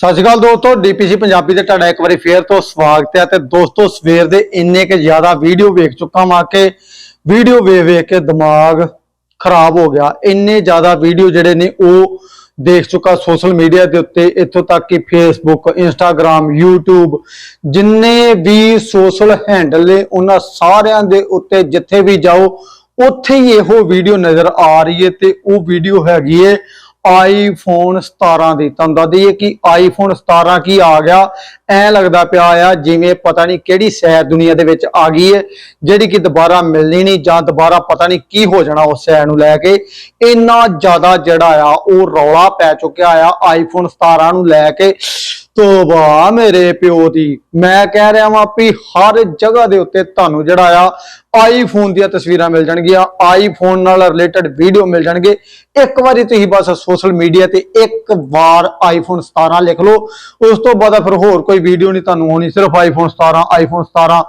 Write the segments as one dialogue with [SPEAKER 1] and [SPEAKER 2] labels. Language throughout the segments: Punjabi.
[SPEAKER 1] ਸਤਿ ਸ਼੍ਰੀ ਅਕਾਲ ਦੋਸਤੋ, ਡੀਪੀਸੀ ਪੰਜਾਬੀ ਦੇ ਤੁਹਾਡਾ ਇੱਕ ਵਾਰੀ ਫੇਰ ਤੋਂ ਸਵਾਗਤ ਹੈ ਤੇ ਦੋਸਤੋ, ਸਵੇਰ ਦੇ ਇੰਨੇ ਕਿ ਜ਼ਿਆਦਾ ਵੀਡੀਓ ਵੇਖ ਚੁੱਕਾ ਮਾਂ ਕਿ ਵੀਡੀਓ ਵੇਖ ਵੇਖ ਕੇ ਦਿਮਾਗ ਖਰਾਬ ਹੋ ਗਿਆ। ਇੰਨੇ ਜ਼ਿਆਦਾ ਵੀਡੀਓ ਜਿਹੜੇ ਨੇ ਉਹ ਦੇਖ ਚੁੱਕਾ ਸੋਸ਼ਲ ਮੀਡੀਆ ਦੇ ਉੱਤੇ, ਇੱਥੋਂ ਤੱਕ ਕਿ ਫੇਸਬੁੱਕ ਇੰਸਟਾਗ੍ਰam YouTube, ਜਿੰਨੇ ਵੀ ਸੋਸ਼ਲ ਹੈਂਡਲ ਨੇ, ਉਹਨਾਂ ਸਾਰਿਆਂ ਦੇ ਉੱਤੇ ਜਿੱਥੇ ਵੀ ਜਾਓ, ਉੱਥੇ ਹੀ ਇਹੋ ਵੀਡੀਓ ਨਜ਼ਰ ਆ ਰਹੀ ਹੈ ਤੇ ਉਹ ਵੀਡੀਓ ਹੈਗੀ ਹੈ ਆਈਫੋਨ 17 ਦੀ। ਤੁਹਾਨੂੰ ਦੱਸ ਦਈਏ ਕਿ ਆਈਫੋਨ 17 ਕੀ ਆ ਗਿਆ? ਐ ਲੱਗਦਾ ਪਿਆ ਆ, ਜਿਵੇਂ ਪਤਾ ਨਹੀਂ ਕਿਹੜੀ ਸੈਰ ਦੁਨੀਆ ਦੇ ਵਿੱਚ ਆ ਗਈ ਹੈ ਜਿਹੜੀ ਕਿ ਦੁਬਾਰਾ ਮਿਲਣੀ ਨਹੀਂ ਜਾਂ ਦੁਬਾਰਾ ਪਤਾ ਨਹੀਂ ਕੀ ਹੋ ਜਾਣਾ ਉਸ ਸੈਰ ਨੂੰ ਲੈ ਕੇ। ਇੰਨਾ ਜ਼ਿਆਦਾ ਜਿਹੜਾ ਆ, ਉਹ ਰੌਲਾ ਪੈ ਚੁੱਕਿਆ ਆ ਆਈਫੋਨ 17 ਨੂੰ ਲੈ ਕੇ। ਤੋਬਾ ਮੇਰੇ ਪਿਓ ਦੀ। ਮੈਂ ਕਹਿ ਰਿਹਾ ਵਾਂ ਵੀ ਹਰ ਜਗ੍ਹਾ ਦੇ ਉੱਤੇ ਤੁਹਾਨੂੰ ਜਿਹੜਾ ਆ ਆਈਫੋਨ ਦੀਆਂ ਤਸਵੀਰਾਂ ਮਿਲ ਜਾਣਗੀਆਂ। ਆਈਫੋਨ ਨਾਲ ਰਿਲੇਟਡ ਵੀਡੀਓ ਮਿਲ ਜਾਣਗੇ। ਇੱਕ ਵਾਰੀ ਤੁਸੀਂ ਬਸ ਸੋਸ਼ਲ ਮੀਡੀਆ ਤੇ ਇੱਕ ਵਾਰ ਆਈਫੋਨ 17 ਲਿਖ ਲਓ। ਉਸ ਤੋਂ ਬਾਅਦ ਫਿਰ ਹੋਰ ਕੋਈ ਵੀਡੀਓ ਨਹੀਂ ਤੁਹਾਨੂੰ ਹੋਣੀ, ਸਿਰਫ ਆਈਫੋਨ 17 ਆਈਫੋਨ 17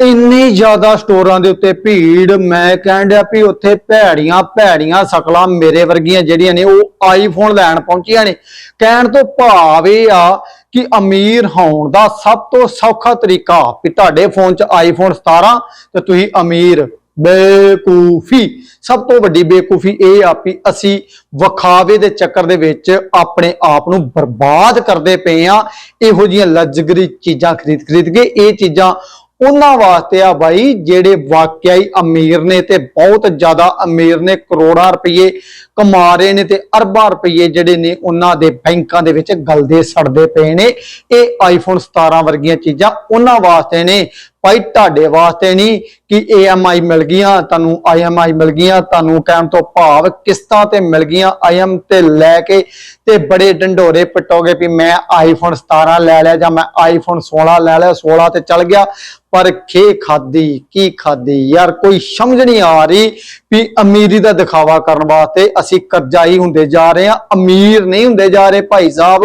[SPEAKER 1] ਇੰਨੀ ਜ਼ਿਆਦਾ ਸਟੋਰਾਂ ਦੇ ਉੱਤੇ ਭੀੜ, ਮੈਂ ਕਹਿਣ ਡਿਆ ਵੀ ਉੱਥੇ ਭੈੜੀਆਂ ਭੈੜੀਆਂ ਸ਼ਕਲਾਂ ਮੇਰੇ ਵਰਗੀਆਂ ਜਿਹੜੀਆਂ ਨੇ ਉਹ ਆਈਫੋਨ ਲੈਣ ਪਹੁੰਚੀਆਂ ਨੇ। ਕਹਿਣ ਤੋਂ ਭਾਵ ਇਹ ਆ ਕਿ ਅਮੀਰ ਹੋਣ ਦਾ ਸਭ ਤੋਂ ਸੌਖਾ ਤਰੀਕਾ, ਵੀ ਤੁਹਾਡੇ ਫੋਨ 'ਚ ਆਈਫੋਨ 17 ਤੇ ਤੁਸੀਂ ਅਮੀਰ ਬੇਕੂਫੀ। ਸਭ ਤੋਂ ਵੱਡੀ ਬੇਕੂਫੀ ਇਹ ਆ ਵੀ ਅਸੀਂ ਵਿਖਾਵੇ ਦੇ ਚੱਕਰ ਦੇ ਵਿੱਚ ਆਪਣੇ ਆਪ ਨੂੰ ਬਰਬਾਦ ਕਰਦੇ ਪਏ ਆ, ਇਹੋ ਜਿਹੀਆਂ ਲਗਜ਼ਰੀ ਚੀਜ਼ਾਂ ਖਰੀਦ ਖਰੀਦ ਕੇ, ਇਹ ਚੀਜ਼ਾਂ ਉਹਨਾਂ ਵਾਸਤੇ ਆ ਬਾਈ, ਜਿਹੜੇ ਵਾਕਿਆਈ ਅਮੀਰ ਨੇ ਤੇ ਬਹੁਤ ਜ਼ਿਆਦਾ ਅਮੀਰ ਨੇ, ਕਰੋੜਾਂ ਰੁਪਏ ਕਮਾ ਰਹੇ ਨੇ ਤੇ ਅਰਬਾਂ ਰੁਪਏ ਜਿਹੜੇ ਨੇ ਉਹਨਾਂ ਦੇ ਬੈਂਕਾਂ ਦੇ ਵਿੱਚ ਗਲਦੇ ਸੜਦੇ ਪਏ ਨੇ। ਇਹ ਆਈਫੋਨ 17 ਵਰਗੀਆਂ ਚੀਜ਼ਾਂ ਉਹਨਾਂ ਵਾਸਤੇ ਨੇ ਭਾਈ ਤੁਹਾਡੇ ਵਾਸਤੇ ਨਹੀਂ ਕਿ EMI ਮਿਲ ਗਈਆਂ, ਤੁਹਾਨੂੰ IMI ਮਿਲ ਗਈਆਂ, ਤੁਹਾਨੂੰ ਕਹਿਣ ਤੋਂ ਭਾਵ ਕਿਸ਼ਤਾਂ ਤੇ ਮਿਲ ਗਈਆਂ IM ਤੇ ਲੈ ਕੇ ਤੇ ਬੜੇ ਡੰਡੋਰੇ ਪਟੋਗੇ ਵੀ ਮੈਂ ਆਈਫੋਨ 17 ਲੈ ਲਿਆ ਜਾਂ ਮੈਂ ਆਈਫੋਨ 16 ਲੈ ਲਿਆ 16 ਤੇ ਚੱਲ ਗਿਆ। ਪਰ ਖੇ ਖਾਦੀ ਕੀ ਖਾਦੀ ਯਾਰ ਕੋਈ ਸਮਝ ਨਹੀਂ ਆ ਰਹੀ ਵੀ ਅਮੀਰੀ ਦਾ ਦਿਖਾਵਾ ਕਰਨ ਵਾਸਤੇ ਅਸੀਂ ਕਰਜ਼ਾਈ ਹੁੰਦੇ ਜਾ ਰਹੇ ਹਾਂ, ਅਮੀਰ ਨਹੀਂ ਹੁੰਦੇ ਜਾ ਰਹੇ ਭਾਈ ਸਾਹਿਬ।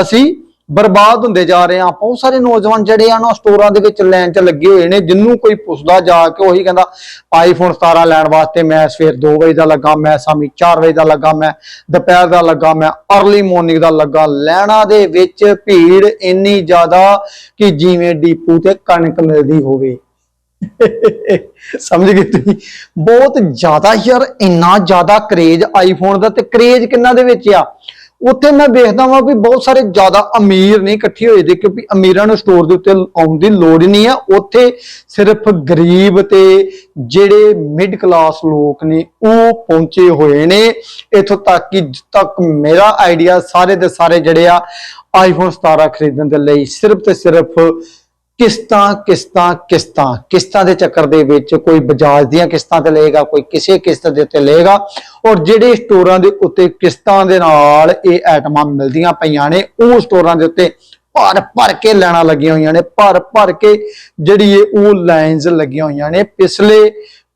[SPEAKER 1] ਅਸੀਂ ਬਰਬਾਦ ਹੁੰਦੇ ਜਾ ਰਹੇ ਆ ਬਹੁਤ ਸਾਰੇ ਨੌਜਵਾਨ ਜਿਹੜੇ ਆ ਨਾ ਸਟੋਰਾਂ ਦੇ ਵਿੱਚ ਲਾਈਨ 'ਚ ਲੱਗੇ ਹੋਏ ਨੇ, ਜਿੰਨੂੰ ਕੋਈ ਪੁੱਛਦਾ ਜਾ ਕੇ ਉਹੀ ਕਹਿੰਦਾ ਆਈਫੋਨ 17 ਲੈਣ ਵਾਸਤੇ ਮੈਂ ਸਵੇਰ 2 ਵਜੇ ਦਾ ਲੱਗਾ, ਮੈਂ ਸ਼ਾਮੀ 4 ਵਜੇ ਦਾ ਲੱਗਾ, ਮੈਂ ਦੁਪਹਿਰ ਦਾ ਲੱਗਾ, ਮੈਂ ਅਰਲੀ ਮਾਰਨਿੰਗ ਦਾ ਲੱਗਾ। ਲੈਣਾ ਦੇ ਵਿੱਚ ਭੀੜ ਇੰਨੀ ਜ਼ਿਆਦਾ ਕਿ ਜਿਵੇਂ ਡੀਪੂ ਤੇ ਕਣਕ ਮਿਲਦੀ ਹੋਵੇ। ਸਮਝ ਗਏ ਤੁਸੀਂ? ਬਹੁਤ ਜ਼ਿਆਦਾ ਯਾਰ, ਇੰਨਾ ਜ਼ਿਆਦਾ ਕਰੇਜ ਆਈਫੋਨ ਦਾ ਤੇ ਕਰੇਜ ਕਿੰਨਾ ਦੇ ਵਿੱਚ ਆ? ਉੱਥੇ ਮੈਂ ਵੇਖਦਾ ਵਾਂ ਵੀ ਬਹੁਤ ਸਾਰੇ ਜ਼ਿਆਦਾ ਅਮੀਰ ਨਹੀਂ ਇਕੱਠੇ ਹੋਏ ਦੇ, ਕਿਉਂਕਿ ਅਮੀਰਾਂ ਨੂੰ ਸਟੋਰ ਦੇ ਉੱਤੇ ਆਉਣ ਦੀ ਲੋੜ ਹੀ ਨਹੀਂ ਆ। ਉੱਥੇ ਸਿਰਫ ਗਰੀਬ ਤੇ ਜਿਹੜੇ ਮਿਡ ਕਲਾਸ ਲੋਕ ਨੇ, ਉਹ ਪਹੁੰਚੇ ਹੋਏ ਨੇ। ਇਥੋਂ ਤੱਕ ਕਿ ਤੱਕ ਮੇਰਾ ਆਈਡੀਆ ਸਾਰੇ ਦੇ ਸਾਰੇ ਜਿਹੜੇ ਆ ਆਈਫੋਨ 17 ਖਰੀਦਣ ਦੇ ਲਈ ਸਿਰਫ ਤੇ ਸਿਰਫ ਕਿਸ਼ਤਾਂ ਕਿਸ਼ਤਾਂ ਕਿਸ਼ਤਾਂ। ਕਿਸ਼ਤਾਂ ਦੇ ਚੱਕਰ ਦੇ ਵਿੱਚ ਕੋਈ ਬਜਾਜ ਦੀਆਂ ਕਿਸ਼ਤਾਂ ਤੇ ਲਏਗਾ, ਕੋਈ ਕਿਸੇ ਕਿਸ਼ਤ ਦੇ ਉੱਤੇ ਲਏਗਾ ਔਰ ਜਿਹੜੇ ਸਟੋਰਾਂ ਦੇ ਉੱਤੇ ਕਿਸ਼ਤਾਂ ਦੇ ਨਾਲ ਇਹ ਆਈਟਮਾਂ ਮਿਲਦੀਆਂ ਪਈਆਂ ਨੇ, ਉਹ ਸਟੋਰਾਂ ਦੇ ਉੱਤੇ ਭਰ ਭਰ ਕੇ ਲੈਣਾ ਲੱਗੀਆਂ ਹੋਈਆਂ ਨੇ, ਭਰ ਭਰ ਕੇ ਜਿਹੜੀ ਇਹ ਉਹ ਲਾਈਨਸ ਲੱਗੀਆਂ ਹੋਈਆਂ ਨੇ, ਪਿਛਲੇ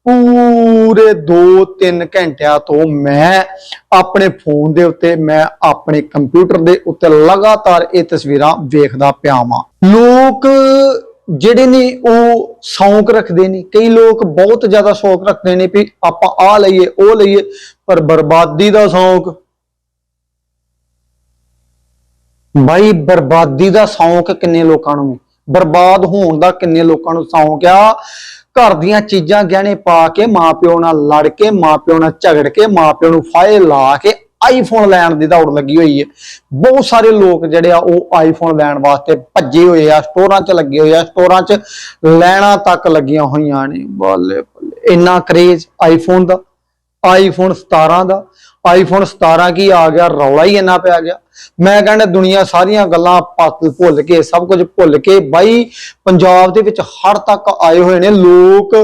[SPEAKER 1] ਪੂਰੇ 2-3 ਘੰਟਿਆਂ ਤੋਂ ਮੈਂ ਆਪਣੇ ਫੋਨ ਦੇ ਉੱਤੇ, ਮੈਂ ਆਪਣੇ ਕੰਪਿਊਟਰ ਦੇ ਉੱਤੇ ਲਗਾਤਾਰ ਇਹ ਤਸਵੀਰਾਂ ਵੇਖਦਾ ਪਿਆ ਵਾਂ। ਲੋਕ ਜਿਹੜੇ ਨੇ ਉਹ ਸ਼ੌਂਕ ਰੱਖਦੇ ਨੇ। ਕਈ ਲੋਕ ਬਹੁਤ ਜ਼ਿਆਦਾ ਸ਼ੌਂਕ ਰੱਖਦੇ ਨੇ ਵੀ ਆਪਾਂ ਆ ਲਈਏ, ਉਹ ਲਈਏ, ਪਰ ਬਰਬਾਦੀ ਦਾ ਸ਼ੌਂਕ। ਬਾਈ, ਬਰਬਾਦੀ ਦਾ ਸ਼ੌਂਕ ਕਿੰਨੇ ਲੋਕਾਂ ਨੂੰ? ਬਰਬਾਦ ਹੋਣ ਦਾ ਕਿੰਨੇ ਲੋਕਾਂ ਨੂੰ ਸ਼ੌਂਕ ਆ? ਘਰ ਦੀਆਂ ਚੀਜ਼ਾਂ ਗਹਿਣੇ ਪਾ ਕੇ ਮਾਪਿਓ ਨਾਲ ਲੜ ਕੇ, ਮਾਪਿਓ ਨਾਲ ਝਗੜ ਕੇ, ਮਾਪਿਓ ਨੂੰ ਫਾਇਲ ਲਾ ਕੇ ਆਈਫੋਨ ਲੈਣ ਦੀ ਦੌੜ ਲੱਗੀ ਹੋਈ ਹੈ। ਬਹੁਤ ਸਾਰੇ ਲੋਕ ਜਿਹੜੇ ਆ ਉਹ ਆਈਫੋਨ ਲੈਣ ਵਾਸਤੇ ਭੱਜੇ ਹੋਏ ਆ, ਸਟੋਰਾਂ 'ਚ ਲੱਗੇ ਹੋਏ ਆ, ਸਟੋਰਾਂ 'ਚ ਲੈਣਾ ਤੱਕ ਲੱਗੀਆਂ ਹੋਈਆਂ ਨੇ। ਬੱਲੇ ਬੱਲੇ, ਇੰਨਾ ਕਰੇਜ਼ ਆਈਫੋਨ ਦਾ ਆਈਫੋਨ 17 ਦਾ ਆਈਫੋਨ 17 ਕੀ ਆ ਗਿਆ, ਰੌਲਾ ਹੀ ਇੰਨਾ ਪਿਆ ਗਿਆ। ਮੈਂ ਕਹਿੰਦਾ ਦੁਨੀਆ ਸਾਰੀਆਂ ਗੱਲਾਂ ਭੁੱਲ ਕੇ, ਸਭ ਕੁਝ ਭੁੱਲ ਕੇ ਬਾਈ, ਪੰਜਾਬ ਦੇ ਵਿੱਚ ਹੜ ਤੱਕ ਆਏ ਹੋਏ ਨੇ ਲੋਕ।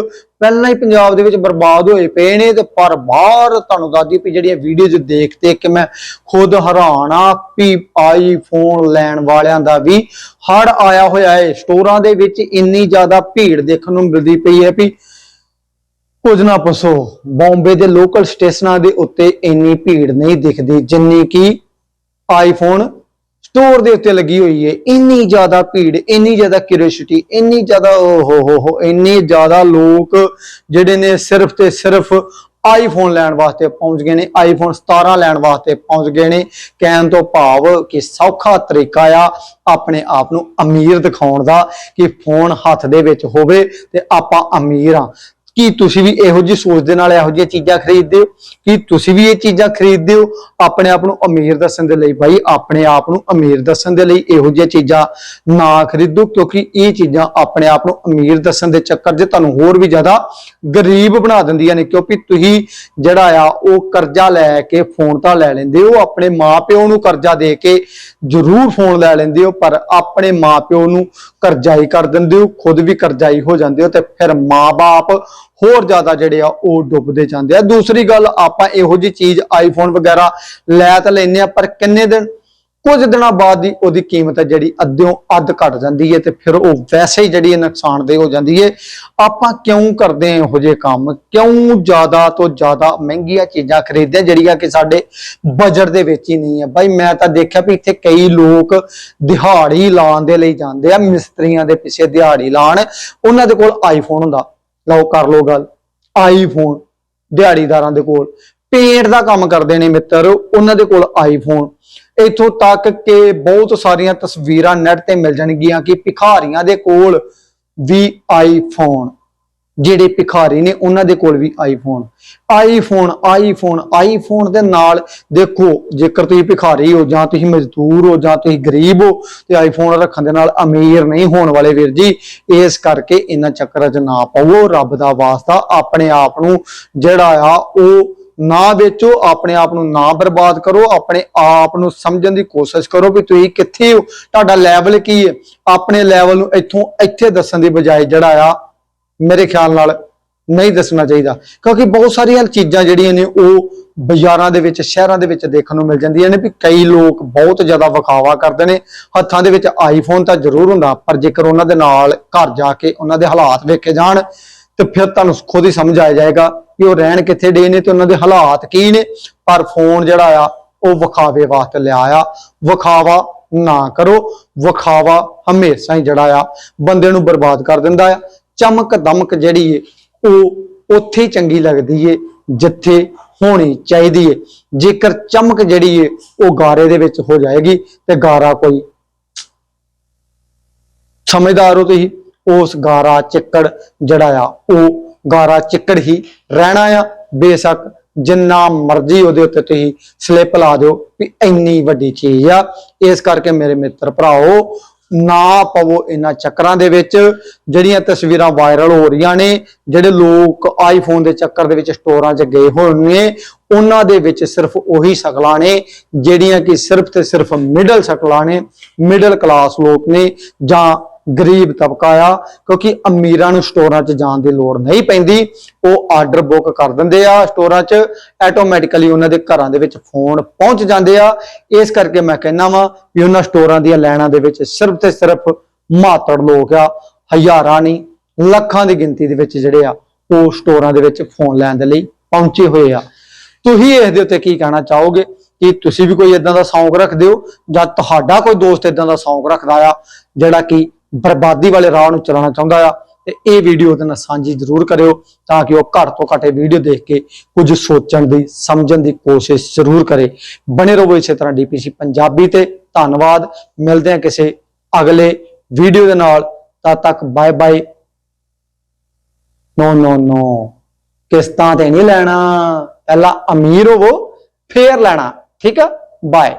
[SPEAKER 1] ਪਹਿਲਾਂ ਹੀ ਪੰਜਾਬ ਦੇ ਵਿੱਚ ਬਰਬਾਦ ਹੋਏ ਪਏ ਨੇ ਤੇ ਪਰ ਬਾਹਰ ਤੁਹਾਨੂੰ ਦੱਸਦੀ ਵੀ ਜਿਹੜੀਆਂ ਵੀਡੀਓਜ਼ ਦੇਖ ਦੇਖ ਕੇ ਮੈਂ ਖੁਦ ਹੈਰਾਨ ਆ ਵੀ ਆਈਫੋਨ ਲੈਣ ਵਾਲਿਆਂ ਦਾ ਵੀ ਹੜ ਆਇਆ ਹੋਇਆ ਹੈ। ਸਟੋਰਾਂ ਦੇ ਵਿੱਚ ਇੰਨੀ ਜ਼ਿਆਦਾ ਭੀੜ ਦੇਖਣ ਨੂੰ ਮਿਲਦੀ ਪਈ ਹੈ ਵੀ ਕੁਝ ਨਾ ਪੁੱਛੋ ਬੰਬੇ ਦੇ ਲੋਕਲ ਸਟੇਸ਼ਨਾਂ ਦੇ ਉੱਤੇ ਇੰਨੀ ਭੀੜ ਨਹੀਂ ਦਿਖਦੀ ਜਿੰਨੀ ਕਿ ਆਈਫੋਨ ਸਟੋਰ ਦੇ ਉੱਤੇ ਲੱਗੀ ਹੋਈ ਹੈ। ਇੰਨੀ ਜ਼ਿਆਦਾ ਭੀੜ, ਇੰਨੀ ਜ਼ਿਆਦਾ ਕਿਉਰਿਓਸਿਟੀ ਇੰਨੀ ਜ਼ਿਆਦਾ ਓ ਹੋ ਹੋ, ਇੰਨੇ ਜ਼ਿਆਦਾ ਲੋਕ ਜਿਹੜੇ ਨੇ ਸਿਰਫ ਤੇ ਸਿਰਫ ਆਈਫੋਨ ਲੈਣ ਵਾਸਤੇ ਪਹੁੰਚ ਗਏ ਨੇ ਆਈਫੋਨ 17 ਲੈਣ ਵਾਸਤੇ ਪਹੁੰਚ ਗਏ ਨੇ। ਕਹਿਣ ਤੋਂ ਭਾਵ ਕਿ ਸੌਖਾ ਤਰੀਕਾ ਆ ਆਪਣੇ ਆਪ ਨੂੰ ਅਮੀਰ ਦਿਖਾਉਣ ਦਾ ਕਿ ਫੋਨ ਹੱਥ ਦੇ ਵਿੱਚ ਹੋਵੇ ਤੇ ਆਪਾਂ ਅਮੀਰ ਆ ਕੀ ਤੁਸੀਂ ਵੀ ਇਹੋ ਜਿਹੀ ਸੋਚ ਦੇ ਨਾਲ ਇਹੋ ਜਿਹੀਆਂ ਚੀਜ਼ਾਂ ਖਰੀਦਦੇ ਹੋ, ਕੀ ਤੁਸੀਂ ਵੀ ਇਹ ਚੀਜ਼ਾਂ ਖਰੀਦਦੇ ਹੋ, ਆਪਣੇ ਆਪ ਨੂੰ ਅਮੀਰ ਦੱਸਣ ਦੇ ਲਈ। ਭਾਈ, ਆਪਣੇ ਆਪ ਨੂੰ ਅਮੀਰ ਦੱਸਣ ਦੇ ਲਈ ਇਹੋ ਜਿਹੀਆਂ ਚੀਜ਼ਾਂ ਨਾ ਖਰੀਦੋ, ਕਿਉਂਕਿ ਇਹ ਚੀਜ਼ਾਂ ਆਪਣੇ ਆਪ ਨੂੰ ਅਮੀਰ ਦੱਸਣ ਦੇ ਚੱਕਰ 'ਚ ਤੁਹਾਨੂੰ ਹੋਰ ਵੀ ਜ਼ਿਆਦਾ ਗਰੀਬ ਬਣਾ ਦਿੰਦੀਆਂ ਨੇ। ਕਿਉਂਕਿ ਤੁਸੀਂ ਜਿਹੜਾ ਆ, ਉਹ ਕਰਜ਼ਾ ਲੈ ਕੇ, ਫੋਨ ਤਾਂ ਲੈ ਲੈਂਦੇ ਹੋ, ਆਪਣੇ ਮਾਪਿਓ ਨੂੰ ਕਰਜ਼ਾ ਦੇ ਕੇ ਜ਼ਰੂਰ ਫੋਨ ਲੈ ਲੈਂਦੇ ਹੋ, ਪਰ ਆਪਣੇ ਮਾਪਿਓ ਨੂੰ ਕਰਜ਼ਾਈ ਕਰ ਦਿੰਦੇ ਹੋ, ਖੁਦ ਵੀ ਕਰਜ਼ਾਈ ਹੋ ਜਾਂਦੇ ਹੋ ਤੇ ਫਿਰ ਮਾਪੇ ਹੋਰ ਜ਼ਿਆਦਾ ਜਿਹੜੇ ਆ, ਉਹ ਡੁੱਬਦੇ ਜਾਂਦੇ ਆ। ਦੂਸਰੀ ਗੱਲ, ਆਪਾਂ ਇਹੋ ਜੀ ਚੀਜ਼ ਆਈਫੋਨ ਵਗੈਰਾ ਲੈ ਤਾਂ ਲੈਨੇ ਆ ਪਰ ਕਿੰਨੇ ਦਿਨ ਕੁਝ ਦਿਨਾਂ ਬਾਅਦ ਦੀ ਉਹਦੀ ਕੀਮਤ ਹੈ ਜਿਹੜੀ ਅੱਧਿਓਂ ਅੱਧ ਘਟ ਜਾਂਦੀ ਹੈ ਤੇ ਫਿਰ ਉਹ ਵੈਸੇ ਹੀ ਜਿਹੜੀ ਨੁਕਸਾਨਦੇ ਹੋ ਜਾਂਦੀ ਹੈ। ਆਪਾਂ ਕਿਉਂ ਕਰਦੇ ਹਾਂ ਇਹੋ ਜਿਹੇ ਕੰਮ? ਕਿਉਂ ਜ਼ਿਆਦਾ ਤੋਂ ਜ਼ਿਆਦਾ ਮਹਿੰਗੀਆਂ ਚੀਜ਼ਾਂ ਖਰੀਦਦੇ ਹਾਂ ਜਿਹੜੀਆਂ ਕਿ ਸਾਡੇ ਬਜਟ ਦੇ ਵਿੱਚ ਹੀ ਨਹੀਂ ਹੈ? ਬਾਈ, ਮੈਂ ਤਾਂ ਦੇਖਿਆ ਵੀ ਇੱਥੇ ਕਈ ਲੋਕ ਦਿਹਾੜੀ ਲਾਉਣ ਦੇ ਲਈ ਜਾਂਦੇ ਆ, ਮਿਸਤਰੀਆਂ ਦੇ ਪਿੱਛੇ ਦਿਹਾੜੀ ਲਾਉਣ। ਉਹਨਾਂ ਦੇ ਕੋਲ ਆਈਫੋਨ ਹੁੰਦਾ। ਲਓ, ਕਰ ਲਓ ਗੱਲ। ਆਈਫੋਨ ਦਿਹਾੜੀਦਾਰਾਂ ਦੇ ਕੋਲ। ਪੇਂਟ ਦਾ ਕੰਮ ਕਰਦੇ ਨੇ ਮਿੱਤਰ। ਉਹਨਾਂ ਦੇ ਕੋਲ ਆਈਫੋਨ ਇੱਥੋਂ ਤੱਕ ਕਿ ਬਹੁਤ ਸਾਰੀਆਂ ਤਸਵੀਰਾਂ ਨੈਟ ਤੇ ਮਿਲ ਜਾਣਗੀਆਂ ਕਿ ਭਿਖਾਰੀਆਂ ਦੇ ਕੋਲ ਵੀ ਆਈਫੋਨ ਜਿਹੜੇ ਭਿਖਾਰੀ ਨੇ ਉਹਨਾਂ ਦੇ ਕੋਲ ਵੀ ਆਈਫੋਨ ਆਈਫੋਨ ਆਈਫੋਨ ਆਈਫੋਨ ਦੇ ਨਾਲ ਦੇਖੋ, ਜੇਕਰ ਤੁਸੀਂ ਭਿਖਾਰੀ ਹੋ ਜਾਂ ਤੁਸੀਂ ਮਜ਼ਦੂਰ ਹੋ ਜਾਂ ਤੁਸੀਂ ਗਰੀਬ ਹੋ, ਤੇ ਆਈਫੋਨ ਰੱਖਣ ਦੇ ਨਾਲ ਅਮੀਰ ਨਹੀਂ ਹੋਣ ਵਾਲੇ ਵੀਰ ਜੀ, ਇਸ ਕਰਕੇ ਇਹਨਾਂ ਚੱਕਰਾਂ 'ਚ ਨਾ ਪਾਵੋ। ਰੱਬ ਦਾ ਵਾਸਤਾ ਆਪਣੇ ਆਪ ਨੂੰ ਜਿਹੜਾ ਆ, ਉਹ ਨਾ ਵੇਚੋ, ਆਪਣੇ ਆਪ ਨੂੰ ਨਾ ਬਰਬਾਦ ਕਰੋ, ਆਪਣੇ ਆਪ ਨੂੰ ਸਮਝਣ ਦੀ ਕੋਸ਼ਿਸ਼ ਕਰੋ ਵੀ ਤੁਸੀਂ ਕਿੱਥੇ ਹੋ, ਤੁਹਾਡਾ ਲੈਵਲ ਕੀ ਹੈ। ਆਪਣੇ ਲੈਵਲ ਨੂੰ ਇੱਥੋਂ ਇੱਥੇ ਦੱਸਣ ਦੀ ਬਜਾਏ ਜਿਹੜਾ ਆ, ਮੇਰੇ ਖਿਆਲ ਨਾਲ ਨਹੀਂ ਦੱਸਣਾ ਚਾਹੀਦਾ। ਕਿਉਂਕਿ ਬਹੁਤ ਸਾਰੀਆਂ ਚੀਜ਼ਾਂ ਜਿਹੜੀਆਂ ਨੇ, ਉਹ ਬਾਜ਼ਾਰਾਂ ਦੇ ਵਿੱਚ, ਸ਼ਹਿਰਾਂ ਦੇ ਵਿੱਚ ਦੇਖਣ ਨੂੰ ਮਿਲ ਜਾਂਦੀਆਂ ਨੇ ਵੀ ਕਈ ਲੋਕ ਬਹੁਤ ਜ਼ਿਆਦਾ ਵਿਖਾਵਾ ਕਰਦੇ ਨੇ। ਹੱਥਾਂ ਦੇ ਵਿੱਚ ਆਈਫੋਨ ਤਾਂ ਜ਼ਰੂਰ ਹੁੰਦਾ, ਪਰ ਜੇਕਰ ਉਹਨਾਂ ਦੇ ਨਾਲ ਘਰ ਜਾ ਕੇ ਉਹਨਾਂ ਦੇ ਹਾਲਾਤ ਵੇਖੇ ਜਾਣ ਤੇ ਫਿਰ ਤੁਹਾਨੂੰ ਖੁਦ ਹੀ ਸਮਝ ਆ ਜਾਏਗਾ ਕਿ ਉਹ ਰਹਿਣ ਕਿੱਥੇ ਡੇ ਨੇ ਤੇ ਉਹਨਾਂ ਦੇ ਹਾਲਾਤ ਕੀ ਨੇ। ਪਰ ਫੋਨ ਜਿਹੜਾ ਆ, ਉਹ ਵਿਖਾਵੇ ਵਾਸਤੇ ਲਿਆ ਆ ਵਿਖਾਵਾ ਨਾ ਕਰੋ। ਵਿਖਾਵਾ ਹਮੇਸ਼ਾ ਹੀ ਜਿਹੜਾ ਆ, ਬੰਦੇ ਨੂੰ ਬਰਬਾਦ ਕਰ ਦਿੰਦਾ ਆ। ਚਮਕ ਦਮਕ ਜਿਹੜੀ ਏ, ਉਹ ਉੱਥੇ ਚੰਗੀ ਲੱਗਦੀ ਏ, ਜਿੱਥੇ ਹੋਣੀ ਚਾਹੀਦੀ ਏ। ਜੇਕਰ ਚਮਕ ਜਿਹੜੀ ਏ, ਉਹ ਗਾਰੇ ਦੇ ਵਿੱਚ ਹੋ ਜਾਏਗੀ ਤੇ ਗਾਰਾ ਕੋਈ ਸਮਝਦਾਰ ਹੋ ਤੁਸੀਂ। ਉਸ ਗਾਰਾ ਚਿੱਕੜ ਜਿਹੜਾ ਆ, ਉਹ ਗਾਰਾ ਚਿੱਕੜ ਹੀ ਰਹਿਣਾ ਆ। ਬੇਸ਼ੱਕ ਜਿੰਨਾ ਮਰਜ਼ੀ ਉਹਦੇ ਉੱਤੇ ਤੁਸੀਂ ਸਲਿੱਪ ਲਾ ਦਿਓ ਵੀ ਇੰਨੀ ਵੱਡੀ ਚੀਜ਼ ਆ। ਇਸ ਕਰਕੇ ਮੇਰੇ ਮਿੱਤਰ ਭਰਾਓ, ਨਾ ਪਵੋ ਇਹਨਾਂ ਚੱਕਰਾਂ ਦੇ ਵਿੱਚ। ਜਿਹੜੀਆਂ ਤਸਵੀਰਾਂ ਵਾਇਰਲ ਹੋ ਰਹੀਆਂ ਨੇ, ਜਿਹੜੇ ਲੋਕ ਆਈਫੋਨ ਦੇ ਚੱਕਰ ਦੇ ਵਿੱਚ ਸਟੋਰਾਂ 'ਚ ਗਏ ਹੋਏ ਨੇ ਉਹਨਾਂ ਦੇ ਵਿੱਚ ਸਿਰਫ ਉਹੀ ਸ਼ਕਲਾਂ ਨੇ, ਜਿਹੜੀਆਂ ਕਿ ਸਿਰਫ ਤੇ ਸਿਰਫ ਮਿਡਲ ਸ਼ਕਲਾਂ ਨੇ ਮਿਡਲ ਕਲਾਸ ਲੋਕ ਨੇ, ਜਾਂ ਗਰੀਬ ਤਬਕਾ ਆ, ਕਿਉਂਕਿ ਅਮੀਰਾਂ ਨੂੰ ਸਟੋਰਾਂ 'ਚ ਜਾਣ ਦੀ ਲੋੜ ਨਹੀਂ ਪੈਂਦੀ। ਉਹ ਆਰਡਰ ਬੁੱਕ ਕਰ ਦਿੰਦੇ ਆ, ਸਟੋਰਾਂ 'ਚ ਆਟੋਮੈਟਿਕਲੀ ਉਹਨਾਂ ਦੇ ਘਰਾਂ ਦੇ ਵਿੱਚ ਫੋਨ ਪਹੁੰਚ ਜਾਂਦੇ ਆ। ਇਸ ਕਰਕੇ ਮੈਂ ਕਹਿੰਦਾ ਵਾਂ ਵੀ ਉਹਨਾਂ ਸਟੋਰਾਂ ਦੀਆਂ ਲਾਈਨਾਂ ਦੇ ਵਿੱਚ ਸਿਰਫ ਤੇ ਸਿਰਫ ਮਾਤੜ ਲੋਕ ਆ, ਹਜ਼ਾਰਾਂ ਨਹੀਂ, ਲੱਖਾਂ ਦੀ ਗਿਣਤੀ ਦੇ ਵਿੱਚ ਜਿਹੜੇ ਆ, ਉਹ ਸਟੋਰਾਂ ਦੇ ਵਿੱਚ ਫੋਨ ਲੈਣ ਦੇ ਲਈ ਪਹੁੰਚੇ ਹੋਏ ਆ। ਤੁਸੀਂ ਇਸ ਦੇ ਉੱਤੇ ਕੀ ਕਹਿਣਾ ਚਾਹੋਗੇ? ਕਿ ਤੁਸੀਂ ਵੀ ਕੋਈ ਇਦਾਂ ਦਾ ਸ਼ੌਂਕ ਰੱਖਦੇ ਹੋ? ਜਾਂ ਤੁਹਾਡਾ ਕੋਈ ਦੋਸਤ ਇਦਾਂ ਦਾ ਸ਼ੌਂਕ ਰੱਖਦਾ ਆ, ਜਿਹੜਾ ਕਿ ਬਰਬਾਦੀ ਵਾਲੇ ਰਾਹ ਨੂੰ ਚਲਾਉਣਾ ਚਾਹੁੰਦਾ ਆ, ਤੇ ਇਹ ਵੀਡੀਓ ਉਹਦੇ ਨਾਲ ਸਾਂਝੀ ਜ਼ਰੂਰ ਕਰਿਓ ਤਾਂ ਕਿ ਉਹ ਘੱਟ ਤੋਂ ਘੱਟ ਇਹ ਵੀਡੀਓ ਦੇਖ ਕੇ ਕੁਝ ਸੋਚਣ ਦੀ, ਸਮਝਣ ਦੀ ਕੋਸ਼ਿਸ਼ ਜ਼ਰੂਰ ਕਰੇ। ਬਣੇ ਰਹੋ ਇਸੇ ਤਰ੍ਹਾਂ ਡੀਪੀਸੀ ਪੰਜਾਬੀ ਤੇ ਧੰਨਵਾਦ। ਮਿਲਦੇ ਹਾਂ ਕਿਸੇ ਅਗਲੇ ਵੀਡੀਓ ਦੇ ਨਾਲ। ਤਦ ਤੱਕ ਬਾਏ ਬਾਏ ਨੋ ਨੋ ਨੋ ਕਿਸ਼ਤਾਂ ਤੇ ਨਹੀਂ ਲੈਣਾ। ਪਹਿਲਾਂ ਅਮੀਰ ਹੋਵੋ, ਫੇਰ ਲੈਣਾ। ਠੀਕ ਆ? ਬਾਏ